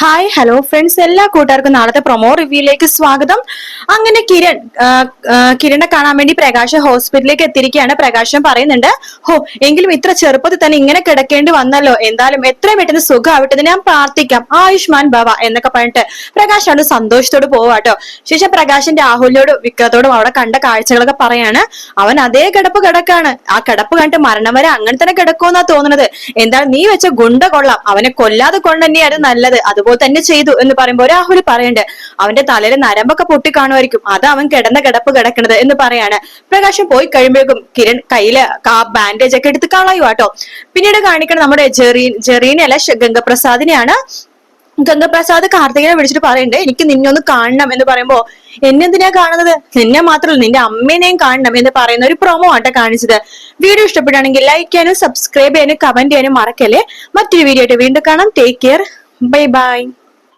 Hi hello friends എല്ലാ കൂട്ടുകാർക്കും നാളത്തെ പ്രൊമോ റിവ്യൂയിലേക്ക് സ്വാഗതം. അങ്ങനെ കിരൺ കിരണിനെ കാണാൻ വേണ്ടി പ്രകാശ് ഹോസ്പിറ്റലിലേക്ക് എത്തിയിരിക്കുകയാണ്. പ്രകാശം പറയുന്നുണ്ട് ഹോ എങ്കിലും ഇത്ര ചെറുപ്പത്തിൽ തന്നെ ഇങ്ങനെ കിടക്കേണ്ടി വന്നല്ലോ. എന്തായാലും എത്രയും പെട്ടെന്ന് സുഖമാവട്ടെ ഞാൻ പ്രാർത്ഥിക്കാം. ആയുഷ്മാൻ ഭവ എന്നൊക്കെ പറഞ്ഞിട്ട് പ്രകാശ് അവിടെ സന്തോഷത്തോട് പോവാട്ടോ ശേഷം പ്രകാശിന്റെ രാഹുലിനോടും വിക്രത്തോടും അവിടെ കണ്ട കാഴ്ചകളൊക്കെ പറയാണ്. അവൻ അതേ കിടപ്പ് കിടക്കാണ്. ആ കിടപ്പ് കണ്ടിട്ട് മരണം വരെ അങ്ങനെ തന്നെ കിടക്കുമെന്നാ തോന്നുന്നത്. എന്താ നീ വെച്ച ഗുണ്ട കൊള്ളാം. അവനെ കൊല്ലാതെ കൊണ്ട് തന്നെയാണ് നല്ലത്. അതുപോലെ തന്നെ ചെയ്തു എന്ന് പറയുമ്പോൾ രാഹുൽ പറയണ്ട് അവന്റെ തലയിൽ നരമ്പൊക്കെ പൊട്ടി കാണുമായിരിക്കും അത് അവൻ കിടന്ന കിടപ്പ് കിടക്കണത് എന്ന് പറയാണ്. പ്രകാശം പോയി കഴിയുമ്പോഴേക്കും കിരൺ കയ്യിൽ ആ ബാൻഡേജ് ഒക്കെ എടുത്ത് കളയുവാട്ടോ പിന്നീട് കാണിക്കണം നമ്മുടെ ജെറീൻ ജെറീനെ അല്ല ഗംഗപ്രസാദിനെയാണ്. ഗംഗപ്രസാദ് കാർത്തികനെ വിളിച്ചിട്ട് പറയണ്ടേ എനിക്ക് നിന്നെ ഒന്ന് കാണണം എന്ന് പറയുമ്പോ എന്നെന്തിനാ കാണുന്നത്? നിന്നെ മാത്രമല്ല നിന്റെ അമ്മേനെയും കാണണം എന്ന് പറയുന്ന ഒരു പ്രൊമോ ആട്ടെ കാണിച്ചത്. വീഡിയോ ഇഷ്ടപ്പെടുകയാണെങ്കിൽ ലൈക്ക് ചെയ്യാനും സബ്സ്ക്രൈബ് ചെയ്യാനും കമന്റ് ചെയ്യാനും മറക്കല്ലേ? മറ്റൊരു വീഡിയോ ആയിട്ട് വീണ്ടും കാണാം. Take care Bye-bye!